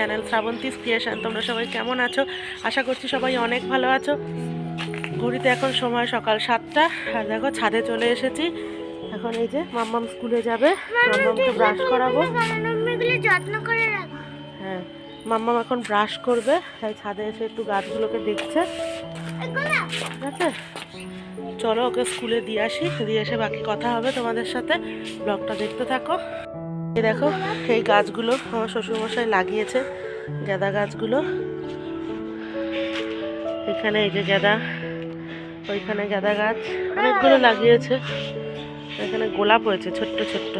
Channel Srabanti's creation. তোমরা সবাই কেমন আছো? আশা করছি সবাই অনেক ভালো আছো। ঘড়িতে এখন সময় সকাল সাতটা। আর দেখো, ছাদে চলে এসেছি। এখন এই যে মাম্মাম স্কুলে যাবে। মাম্মামকে ব্রাশ করাবো। হ্যাঁ মাম্মাম এখন ব্রাশ করবে। তাই ছাদে এসে একটু গাছগুলোকে দেখছে। ঠিক আছে? চলো ওকে স্কুলে দিয়ে আসি। দিয়ে এসে বাকি কথা হবে তোমাদের সাথে। ব্লগটা দেখতে থাকো। দেখো, এই গাছগুলো আমার শ্বশুরমশাই লাগিয়েছে, গাঁদা গাছগুলো। এখানে এই যে গাঁদা, ওইখানে গাঁদা গাছ, অনেকগুলো লাগিয়েছে। এখানে গোলাপ হয়েছে, ছোট্ট ছোট্ট।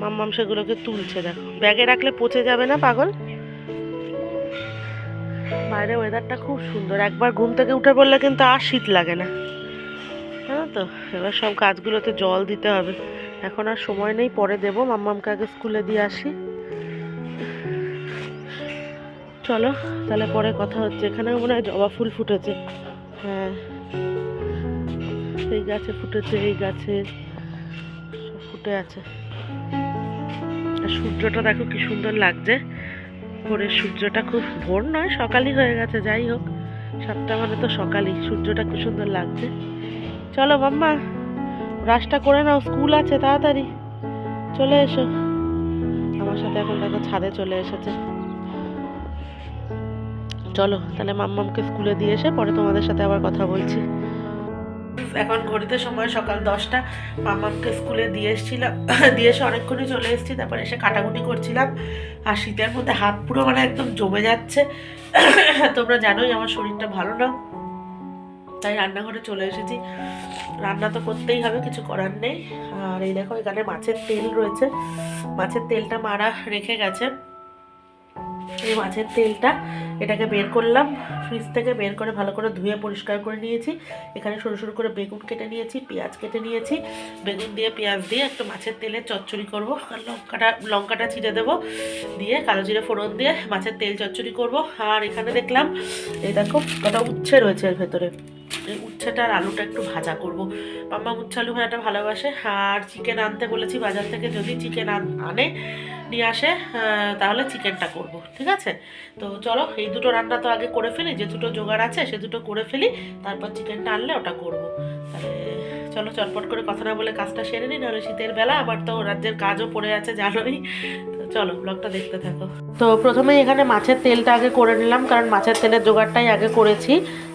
মাম্মাম সেগুলোকে তুলছে, দেখো। ব্যাগে রাখলে পচে যাবে না, পাগল? বাইরে ওয়েদারটা খুব সুন্দর। একবার ঘুম থেকে উঠে পড়লে কিন্তু আর শীত লাগে না। হ্যাঁ তো, এবার সব গাছগুলোতে জল দিতে হবে। এখন আর সময় নেই, পরে দেবো। মাম্মামকে আগে স্কুলে দিয়ে আসি। চলো, তাহলে পরে কথা হচ্ছে। এখানেও মনে হয় জবা ফুল ফুটেছে। হ্যাঁ এই গাছে ফুটেছে, এই গাছে ফুটে আছে। আর সূর্যটা দেখো কি সুন্দর লাগছে। ভোরের সূর্যটা খুব ভোর নয়, সকালই হয়ে গেছে, যাই হোক। সাতটা মানে তো সকালই, সূর্যটা কি সুন্দর লাগছে। চলো মাম্মা। ব্রাশটা করে নাও স্কুল আছে, তাড়াতাড়ি। চলে এসো। আমার সাথে এখন দেখো ছাদে চলে এসেছে। চলো, তাহলে মাম্মামকে স্কুলে দিয়ে এসে পরে তোমাদের সাথে আবার কথা বলছি। এখন ঘড়িতে সময় সকাল দশটা। মামাকে স্কুলে দিয়ে এসেছিলাম, দিয়ে এসে অনেকক্ষণই চলে এসেছি, তারপর এসে কাটাকুটি করছিলাম। আর শীতের মধ্যে হাত পুরো মানে একদম জমে যাচ্ছে। তোমরা জানোই আমার শরীরটা ভালো না। তাই রান্নাঘরে চলে এসেছি। রান্না তো করতেই হবে, কিছু করার নেই। আর এই দেখো, এখানে মাছের তেল রয়েছে। মাছের তেলটা মারা রেখে গেছে। এই মাছের তেলটা এটাকে বের করলাম, ফ্রিজ থেকে বের করে ভালো করে ধুয়ে পরিষ্কার করে নিয়েছি। এখানে সরু সরু করে বেগুন কেটে নিয়েছি, পেঁয়াজ কেটে নিয়েছি। বেগুন দিয়ে, পেঁয়াজ দিয়ে একটু মাছের তেলে চচ্চড়ি করব। আর লঙ্কাটা লঙ্কাটা ছিঁড়ে দেবো দিয়ে কালো জিরে ফোড়ন দিয়ে মাছের তেল চচ্চড়ি করব। আর এখানে দেখলাম, এই দেখো কটা উচ্ছে রয়েছে এর ভেতরে। উচ্ছেটা আর আলুটা একটু ভাজা করব। মাম্মা উচ্ছে আলু ভাজাটা ভালোবাসে। আর চিকেন আনতে বলেছি, বাজার থেকে যদি চিকেন আনে নিয়ে আসে তাহলে চিকেনটা করব, ঠিক আছে? তো চলো, এই দুটো রান্না তো আগে করে ফেলি, যে দুটো জোগাড় আছে, সে দুটো করে ফেলি, তারপর চিকেনটা আনলে ওটা করব। তাহলে চলো, চটপট করে কথা না বলে কাজটা সেরে নিই, নাহলে শীতের বেলা, আবার তো রাজ্যের কাজও পড়ে আছে, জানোই। চলো ব্লগটা দেখতে থাকো। তো প্রথমেই এখানে মাছের তেলটা আগে করে নিলাম, কারণ মাছের তেলের জোগাড়টাই আগে করেছি।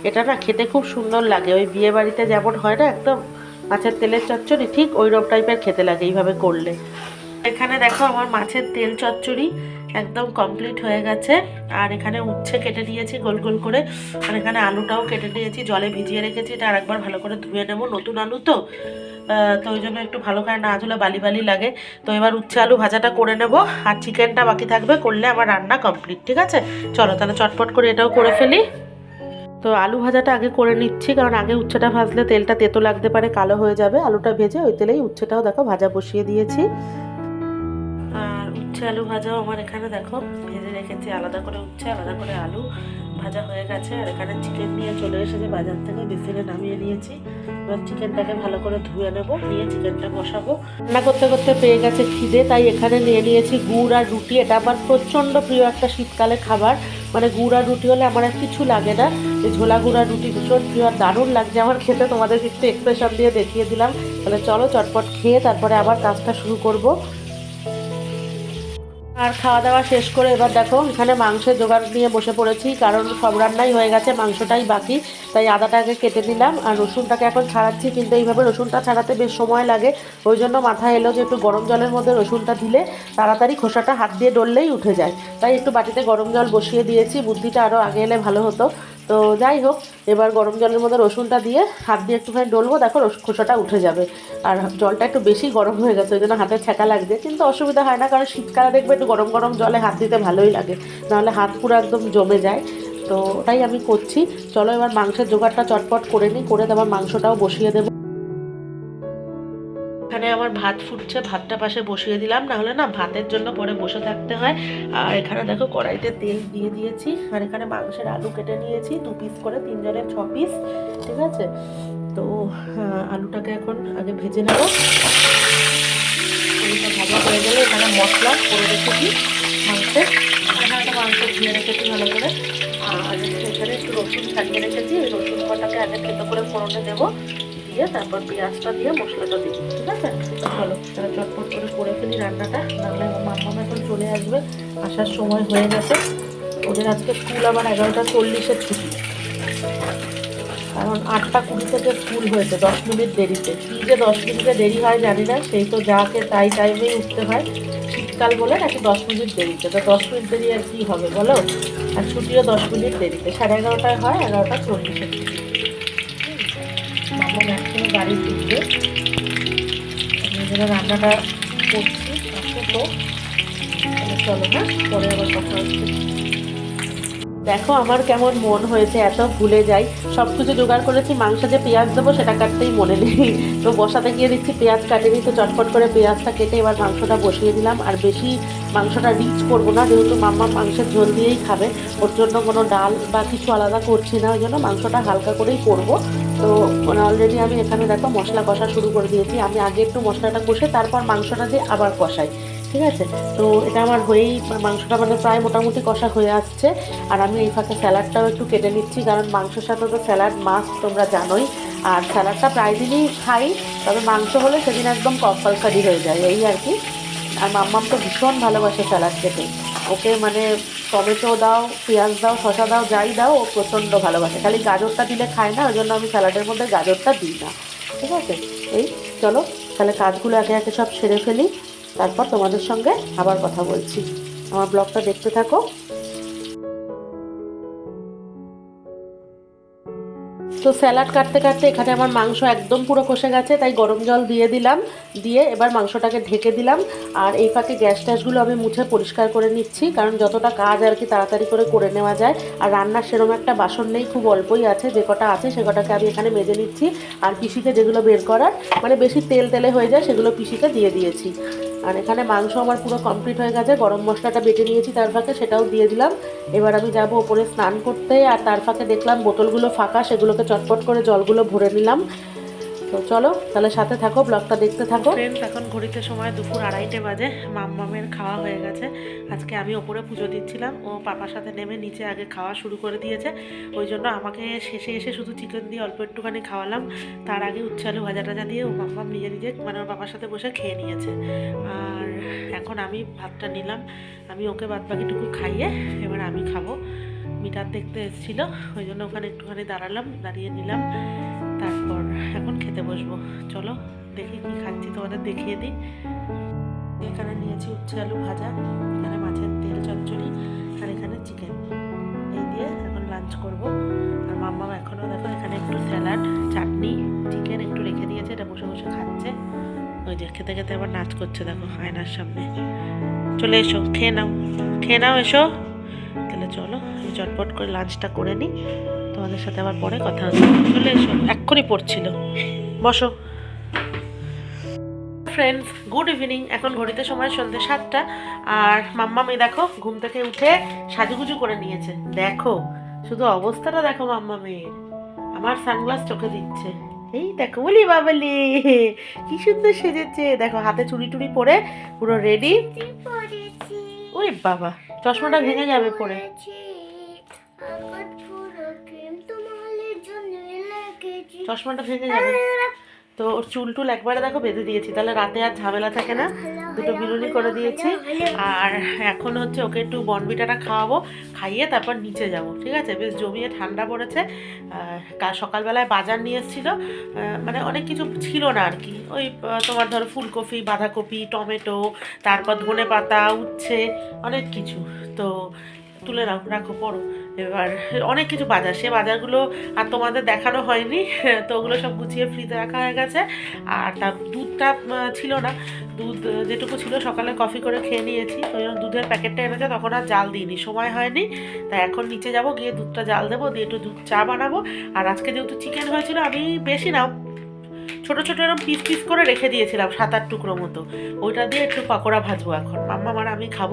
এটা না খেতে খুব সুন্দর লাগে, ওই বিয়ে বাড়িতে যেমন হয় না, একদম মাছের তেলের চচ্চড়ি, ঠিক ওই রকম টাইপের খেতে লাগে এইভাবে করলে। এখানে দেখো আমার মাছের তেল চচ্চড়ি একদম কমপ্লিট হয়ে গেছে, আর এখানে উচ্ছে কেটে নিয়েছি গোল গোল করে, আর এখানে আলুটাও কেটে নিয়েছি, জলে ভিজিয়ে রেখেছি, এটা আরেকবার ভালো করে ধুয়ে নেব, নতুন আলু তো। তো ওই জন্য একটু ভালো করে না ধুলে বালি বালি লাগে। তো এবার উচ্ছে আলু ভাজাটা করে নেব আর চিকেনটা বাকি থাকবে করলে আমার রান্না কমপ্লিট ঠিক আছে? চলো তাহলে চটপট করে এটাও করে ফেলি। তো আলু ভাজাটা আগে করে নিচ্ছি, কারণ আগে উচ্ছেটা ভাজলে তেলটা তেতো লাগতে পারে, কালো হয়ে যাবে। আলুটা ভেজে ওই তেলেই উচ্ছেটাও দেখো ভাজা বসিয়ে দিয়েছি। আর উচ্ছে আলু ভাজাও আমার এখানে দেখো, ভেজে রেখেছি, আলাদা করে উচ্ছে, আলাদা করে আলু। ভাজা হয়ে গেছে আর এখানে চিকেন নিয়ে চলে এসেছে বাজার থেকে, বেসিনে নামিয়ে নিয়েছি। এবার চিকেনটাকে ভালো করে ধুয়ে নেব, নিয়ে চিকেনটা বসাবো। রান্না করতে করতে পেয়ে গেছে খিদে, তাই এখানে নিয়ে নিয়েছি গুড় আর রুটি। এটা আমার প্রচণ্ড প্রিয় একটা শীতকালে খাবার। মানে গুড় আর রুটি হলে আমার আর কিছু লাগে না। এই ঝোলা গুড় আর রুটি ভীষণ প্রিয় আর দারুণ লাগছে। আমার খেতে তোমাদের একটু এক্সপ্রেশন দিয়ে দেখিয়ে দিলাম। তাহলে চলো চটপট খেয়ে তারপরে আবার কাজটা শুরু করব। আর খাওয়া দাওয়া শেষ করে এবার দেখো, এখানে মাংসের জোগাড় নিয়ে বসে পড়েছি, কারণ সব রান্নাই হয়ে গেছে, মাংসটাই বাকি। তাই আদাটাকে কেটে দিলাম আর রসুনটাকে এখন ছাড়াচ্ছি, কিন্তু এইভাবে রসুনটা ছাড়াতে বেশ সময় লাগে। ওই জন্য মাথায় এলো যে একটু গরম জলের মধ্যে রসুনটা দিলে তাড়াতাড়ি খোসাটা হাত দিয়ে ডললেই উঠে যায়। তাই একটু বাটিতে গরম জল বসিয়ে দিয়েছি, বুদ্ধিটা আরও আগে এলে ভালো হতো। তো যাই হোক, এবার গরম জলের মধ্যে রসুনটা দিয়ে হাত দিয়ে একটুখানি ডলবো, দেখো খোসাটা উঠে যাবে। আর জলটা একটু বেশি গরম হয়ে গেছে, ওই জন্য হাতে ছ্যাঁকা লাগছে, কিন্তু অসুবিধা হয় না, কারণ শীতকালে দেখবে একটু গরম গরম জলে হাত দিতে ভালোই লাগে, নাহলে হাত পুরো একদম জমে যায়। তো ওটাই আমি করছি, চলো এবার মাংসের জোগাড়টা চটপট করে নিই, করে তারপর মাংসটাও বসিয়ে দেবো। আমার ভাত ফুটছে, ভাতটা পাশে বসিয়ে দিলাম না হলে না ভাতের জন্য পরে বসে থাকতে হয়। আর এখানে দেখো কড়াইতে তেল দিয়ে দিয়েছি, আর এখানে মাংসের আলু কেটে নিয়েছি, দু পিস করে, তিনজনের ছ পিস ঠিক আছে? তো আলুটাকে এখন আগে ভেজে নেব। এইটা ভাজা হয়ে গেলে এখানে মশলা করে রেখেছি মাংসে। এখানে মাংস ধুয়ে রেখেছি ভালো করে। আর এখানে একটু রসুন ছাড়িয়ে রেখেছি এই রসুন কটাকে আগে খেতে করে ফোড়নে দেবো, দিয়ে তারপর পেঁয়াজটা দিয়ে মশলাটা দিই ঠিক আছে? চলো তাহলে চটপট করে করে ফেলি রান্নাটা, নাহলে মাম্মাম এখন চলে আসবে, আসার সময় হয়ে গেছে। ওদের আজকে স্কুল আবার এগারোটা চল্লিশের ছুটি। কারণ আটটা কুড়ি থেকে স্কুল হয়েছে, দশ মিনিট দেরিতে। কী যে দশ মিনিটে দেরি হয় জানি না, সেই তো যাকে তাই টাইমেই উঠতে হয়। শীতকাল বলে নাকি দশ মিনিট দেরিতে, তো দশ মিনিট দেরি আর কী হবে বলো? আর ছুটিও দশ মিনিট দেরিতে, সাড়ে এগারোটায় হয়, এগারোটা চল্লিশে ছুটি। মামা ম্যাক্সিমাম গাড়ি ঢুকবে আমি রান্নাটা করছি তো চলো না, পরে আবার কথা হচ্ছে। দেখো আমার কেমন মন হয়েছে, এত ভুলে যাই। সব কিছু জোগাড় করেছি, মাংস যে পেঁয়াজ দেবো সেটা কাটতেই মনে নেই। তো বসাতে গিয়ে দিচ্ছি, পেঁয়াজ কাটেনি তো চটপট করে পেঁয়াজটা কেটে এবার মাংসটা বসিয়ে দিলাম। আর বেশি মাংসটা রিচ করব না, যেহেতু মাম্মা মাংসের ঝোল দিয়েই খাবে। ওর জন্য কোনো ডাল বা কিছু আলাদা করছি না, ওই জন্য মাংসটা হালকা করেই করব। তো মানে অলরেডি আমি এখানে দেখো মশলা কষা শুরু করে দিয়েছি। আমি আগে একটু মশলাটা কষে তারপর মাংসটা দিয়ে আবার কষাই, ঠিক আছে? তো এটা আমার হয়েই মাংসটা মানে প্রায় মোটামুটি কষা হয়ে আসছে। আর আমি এই ফাঁকে স্যালাডটাও একটু কেটে নিচ্ছি, কারণ মাংসের সাথে তো স্যালাড মাছ তোমরা জানোই। আর স্যালাডটা প্রায় দিনই খাই, তবে মাংস হলে সেদিন একদম কম্পালসারি হয়ে যায়, এই আর কি। আর মাম্মাম তো ভীষণ ভালোবাসে স্যালাড খেতে। ওকে মানে টমেটো দাও, পেঁয়াজ দাও শশা দাও, যাই দাও, ও প্রচণ্ড ভালোবাসে। খালি গাজরটা দিলে খায় না ওই জন্য আমি স্যালাডের মধ্যে গাজরটা দিই না। ঠিক আছে? এই, চলো, তাহলে কাজগুলো একে একে সব সেরে ফেলি। তারপর তোমাদের সঙ্গে আবার কথা বলছি। আমার ব্লগটা দেখতে থাকো। তো স্যালাড কাটতে কাটতে এখানে আমার মাংস একদম পুরো কষে গেছে, তাই গরম জল দিয়ে দিলাম, দিয়ে এবার মাংসটাকে ঢেকে দিলাম। আর এই ফাঁকে গ্যাস ট্যাসগুলো আমি মুছে পরিষ্কার করে নিচ্ছি, কারণ যতটা কাজ আর কি তাড়াতাড়ি করে করে নেওয়া যায়, আর রান্নার সেরকম একটা বাসন নেই, খুব অল্পই আছে, যে কটা আছে সে কটাকে আমি এখানে মেজে নিচ্ছি। আর পিসিতে যেগুলো বের করার মানে বেশি তেল তেলে হয়ে যায়, সেগুলো পিসিতে দিয়ে দিয়েছি। আর এখানে মাংস আমার পুরো কমপ্লিট হয়ে গেছে, গরম মশলাটা বেটে নিয়েছি তার ফাঁকে, সেটাও দিয়ে দিলাম। এবার আমি যাব ওপরে স্নান করতে, আর তার ফাঁকে দেখলাম বোতলগুলো ফাঁকা, সেগুলোকে চটপট করে জলগুলো ভরে নিলাম। তো চলো, তাহলে সাথে থাকো ব্লগটা দেখতে থাকো। ফ্রেন্ডস এখন ঘড়িতে সময় দুপুর আড়াইটে বাজে, মাম্মামের খাওয়া হয়ে গেছে। আজকে আমি ওপরে পুজো দিচ্ছিলাম, ও পাপার সাথে নেমে নিচে আগে খাওয়া শুরু করে দিয়েছে। ওই জন্য আমাকে শেষে এসে শুধু চিকেন দিয়ে অল্প একটুখানি খাওয়ালাম। তার আগে উচ্ছে আলু ভাজা টাজা দিয়ে ও মাম্মাম নিজে নিজে মানে ওর পাপার সাথে বসে খেয়ে নিয়েছে। আর এখন আমি ভাতটা নিলাম। আমি ওকে বাদ বাকিটুকু খাইয়ে এবার আমি খাব। মিটার দেখতে এসেছিল, ওই জন্য ওখানে একটুখানি দাঁড়ালাম, দাঁড়িয়ে নিলাম। তারপর এখন খেতে বসবো। চলো, দেখি কি খাচ্ছি, তোমাদের দেখিয়ে দিই। এখানে নিয়েছি উচ্ছে আলু ভাজা, এখানে মাছের তেল চচ্চড়ি, আর এখানে চিকেন এই দিয়ে এখন লাঞ্চ করব। আর মাম্মা এখনও দেখো এখানে একটু স্যালাড চাটনি চিকেন একটু রেখে দিয়েছে, এটা বসে বসে খাচ্ছে। ওই যে খেতে খেতে আবার নাচ করছে, দেখো আয়নার সামনে। চলে এসো, খেয়ে নাও খেয়ে নাও এসো। তাহলে চলো, আমি চটপট করে লাঞ্চটা করে নিই। তোমাদের সাথে আবার পরে কথা হচ্ছে চলে এসো এক্ষুনি পড়ছিল। বসো। ফ্রেন্ডস গুড ইভিনিং এখন ঘড়িতে সময় সন্ধ্যে সাতটা। আর মাম্মা মেয়ে দেখো ঘুম থেকে উঠে সাজুগুজু করে নিয়েছে। দেখো শুধু অবস্থাটা দেখো মাম্মা মেয়ের আমার সানগ্লাস চোখে দিচ্ছে। এই দেখো বলি বাবালি কি সুন্দর সেজেছে। দেখো হাতে চুড়ি টুড়ি পরে পুরো রেডি ওই বাবা চশমাটা ভেঙে যাবে পরে। চশমাটা ভেঙে যাবে তো ওর চুল টুল একবারে দেখো বেঁধে দিয়েছি। তাহলে রাতে আর ঝামেলা থাকে না। দুটো বিরুনি করে দিয়েছি। আর এখন হচ্ছে ওকে একটু বনবিটাটা খাওয়াবো, খাইয়ে তারপর নিচে যাব, ঠিক আছে? বেশ জমিয়ে ঠান্ডা পড়েছে। কাল সকালবেলায় বাজার নিয়ে এসেছিল। মানে অনেক কিছু ছিল না আর কি। ওই তোমার ধরো ফুলকপি, বাঁধাকপি, টমেটো, তারপর ধনে পাতা উচ্ছে, অনেক কিছু। তো তুলে রাখো রাখো, পড়ো। এবার অনেক কিছু বাজার, সে বাজারগুলো আর তোমাদের দেখানো হয়নি, তো ওগুলো সব গুছিয়ে ফ্রিতে রাখা হয়ে গেছে। আর তার দুধটা ছিল না, দুধ যেটুকু ছিল সকালে কফি করে খেয়ে নিয়েছি। জন্য দুধের প্যাকেটটা এনেছে, তখন আর জাল দিইনি, সময় হয়নি। তাই এখন নিচে যাব, গিয়ে দুধটা জাল দেবো, দিয়ে একটু দুধ চা বানাবো। আর আজকে যেহেতু চিকেন হয়েছিল, আমি বেশি না ছোট ছোট এরকম পিস পিস করে রেখে দিয়েছিলাম সাত আট টুকরো মতো। ওইটা দিয়ে একটু পকোড়া ভাজবো এখন। মাম্মা আর আমি খাব।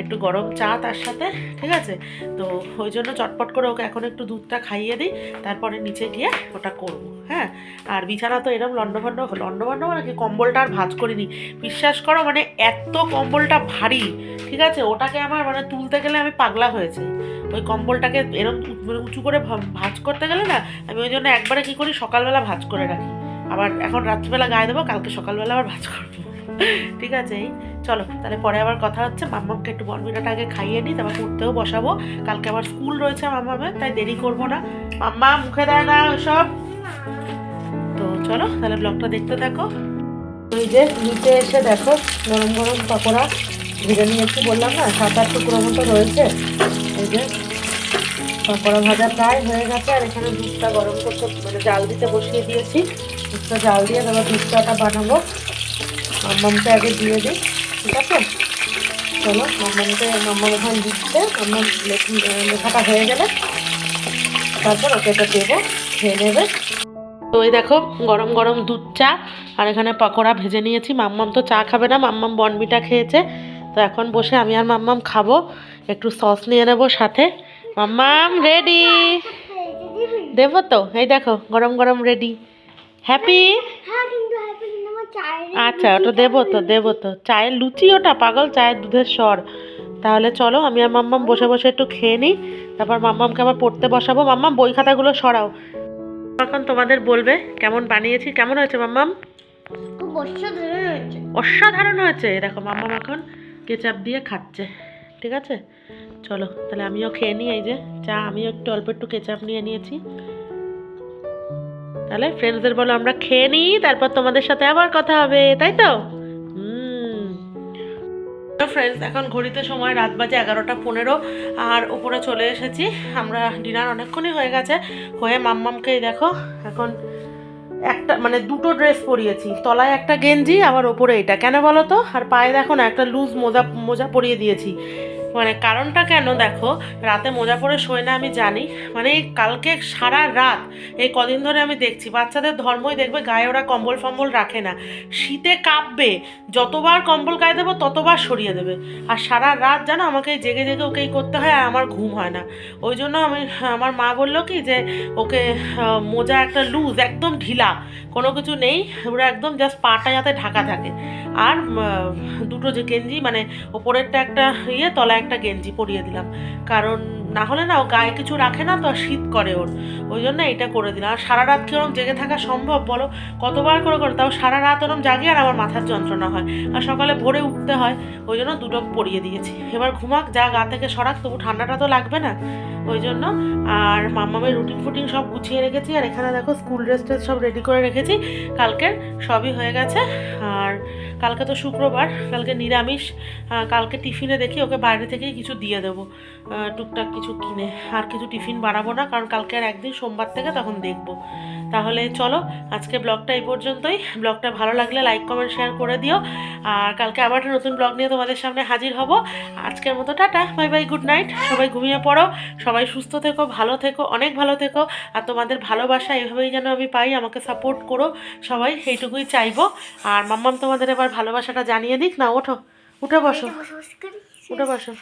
একটু গরম চা তার সাথে, ঠিক আছে? তো ওই জন্য চটপট করে ওকে এখন একটু দুধটা খাইয়ে দিই, তারপরে নিচে গিয়ে ওটা করব হ্যাঁ? আর বিছানা তো এরকম লন্ডভন্ড লন্ডভন্ড মানে কি? কম্বলটা আর ভাজ করিনি। বিশ্বাস করো মানে এত কম্বলটা ভারী, ঠিক আছে? ওটাকে আমার মানে তুলতে গেলে আমি পাগলা হয়েছি। ওই কম্বলটাকে এরকম মানে উঁচু করে ভাঁজ করতে গেলে না, আমি ওই জন্য একবারে কী করি? সকালবেলা ভাজ করে রাখি। আবার এখন রাত্রিবেলা গায়ে দেবো, কালকে সকালবেলা আবার ভাজ করব। ঠিক আছে, এই চলো, তাহলে পরে আবার কথা হচ্ছে। মাম্মামকে একটু বনবিটাটা আগে খাইয়ে নিই, তারপর পড়তেও বসাবো। কালকে আবার স্কুল রয়েছে মাম্মামের তাই দেরি করব না। মাম্মা, মুখে দেয় না ওসব। তো চলো, তাহলে ব্লগটা দেখতে থাকো। এই যে নিচে এসে দেখো গরম গরম পকোড়া ভেজে নিয়েছি বললাম না, সাত আট টুকরো মতো রয়েছে। এই যে পকোড়া ভাজা প্রায় হয়ে গেছে, আর এখানে দুধটা গরম করতে মানে জাল দিতে বসিয়ে দিয়েছি। দুধটা জাল দিয়ে তারপর দুধটাটা বানাবো। মাম্মামকে আগে দিয়ে দিই, ঠিক আছে? চলো, মাম্মামকে, মাম্মাম ওখানে দিচ্ছে লেখাটা হয়ে গেলে তারপর ওকে এটা দেবো, খেয়ে নেবে। তো এই দেখো, গরম গরম দুধ চা, আর এখানে পকোড়া ভেজে নিয়েছি। মাম্মাম তো চা খাবে না, মাম্মাম বনবিটা খেয়েছে। তো এখন বসে আমি আর মাম্মাম খাব, একটু সস নিয়ে নেব সাথে। মাম্মাম রেডি দেবো তো? এই দেখো, গরম গরম রেডি হ্যাপি হ্যাঁ আচ্ছা ওটা দেবো তো দেবো তো। চায়ের লুচি ওটা পাগল চায়ের দুধের স্বর। তাহলে চলো আমি আর মাম্মাম বসে বসে একটু খেয়ে নিই। তারপর মাম্মামকে আবার পড়তে বসাবো। মাম্মাম বই খাতাগুলো সরাও। এখন তোমাদের বলবে কেমন বানিয়েছি কেমন হয়েছে মাম্মাম? অসাধারণ হয়েছে। দেখো মাম্মাম এখন কেচাপ দিয়ে খাচ্ছে। ঠিক আছে? চলো তাহলে আমিও খেয়ে নিই এই যে। চা আমিও একটু অল্প একটু কেচাপ নিয়ে নিয়েছি। তাহলে ফ্রেন্ডসদের বলো আমরা খেয়ে নিই, তারপর তোমাদের সাথে আবার কথা হবে, তাই তো? ফ্রেন্ডস এখন ঘড়িতে সময় রাত বাজে এগারোটা পনেরো, আর উপরে চলে এসেছি। আমরা ডিনার অনেকক্ষণই হয়ে গেছে। হয়ে মাম্মামকে দেখো, এখন একটা মানে দুটো ড্রেস পরিয়েছি। তলায় একটা গেঞ্জি, আবার ওপরে এটা। কেন বলো তো? আর পায়ে দেখো না, একটা লুজ মোজা মোজা পরিয়ে দিয়েছি। মানে কারণটা কেন দেখো? রাতে মোজা পরে শোয় না, আমি জানি। মানে কালকে সারা রাত, এই কদিন ধরে আমি দেখছি, বাচ্চাদের ধর্মই দেখবে গায়ে ওরা কম্বল ফম্বল রাখে না। শীতে কাঁপবে, যতবার কম্বল গায়ে দেবো, ততবার সরিয়ে দেবে। আর সারা রাত জানো, আমাকে জেগে জেগে ওকেই করতে হয়, আর আমার ঘুম হয় না। ওই জন্য আমি, আমার মা বলল কি যে, ওকে মোজা একটা লুজ, একদম ঢিলা, কোনো কিছু নেই, ওরা একদম জাস্ট পাটা যাতে ঢাকা থাকে। আর দুটো যে গেঞ্জি মানে ওপরেরটা একটা ইয়ে তলা গেঞ্জি পরিয়ে দিলাম। কারণ না হলে না ও গায়ে কিছু রাখে না তো শীত করে ওর। ওই জন্য এটা করে দিলাম। আর সারা রাত কি ওরম জেগে থাকা সম্ভব বলো? কতবার করে করে তাও সারা রাত ওরম জাগে আর আমার মাথার যন্ত্রণা হয়। আর সকালে ভোরে উঠতে হয়। ওই জন্য দুটো পরিয়ে দিয়েছি। এবার ঘুমাক, যা গা থেকে সরাক, তবু ঠান্ডাটা তো লাগবে না। ওই জন্য আর মাম্মামের রুটিন ফুটিন সব গুছিয়ে রেখেছি। আর এখানে দেখো স্কুল ড্রেস সব রেডি করে রেখেছি। কালকের সবই হয়ে গেছে। আর কালকে তো শুক্রবার, কালকে নিরামিষ কালকে টিফিনে দেখি ওকে বাইরে থেকেই কিছু দিয়ে দেবো। টুকটাক কিছু কিনে। আর কিছু টিফিন বানাবো না, কারণ কালকে আর একদিন সোমবার থেকে তখন দেখব। তাহলে চলো, আজকে ব্লগটা এই পর্যন্তই। ব্লগটা ভালো লাগলে লাইক, কমেন্ট, শেয়ার করে দিও। আর কালকে আবার একটা নতুন ব্লগ নিয়ে তোমাদের সামনে হাজির হব। আজকের মতো tata, bye bye, good night. সবাই ঘুমিয়ে পড়ো, সবাই সুস্থ থেকো, ভালো থেকো, অনেক ভালো থেকো। আর তোমাদের ভালোবাসা এভাবেই যেন আমি পাই, আমাকে সাপোর্ট করো। সবাই এইটুকুই চাইব। আর মাম্মাম তোমাদের এবার ভালোবাসাটা জানিয়ে দিক না ওঠো উঠে বসো। উঠে বসো।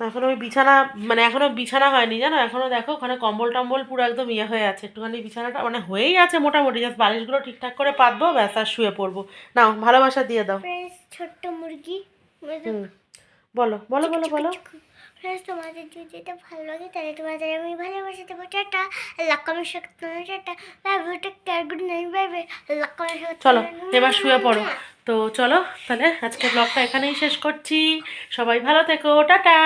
এখনও ওই বিছানা মানে এখনও বিছানা হয়নি জানো? এখনও দেখো ওখানে কম্বল টম্বল পুরো একদম ইয়ে হয়ে আছে। একটুখানি বিছানাটা মানে হয়েই আছে মোটামুটি জাস্ট বালিশগুলো ঠিকঠাক করে পাতবো ব্যাস আর শুয়ে পড়ব। নাও ভালোবাসা দিয়ে দাও। ছোট্ট মুরগি। বলো বলো বলো বলো। ফ্রেন্ডস তোমাদের যদি এটা ভালো লাগে তাহলে তোমাদের আমি ভালোবাসে দেবো। টাটা। আল্লাহ শক্তি সাথে tata. Bye bye take care good night bye bye আল্লাহ শক্তি সাথে চলো এবার শুয়ে পড়ো। তো চলো তাহলে আজকে ব্লগটা এখানেই শেষ করছি। সবাই ভালো থেকো টাটা।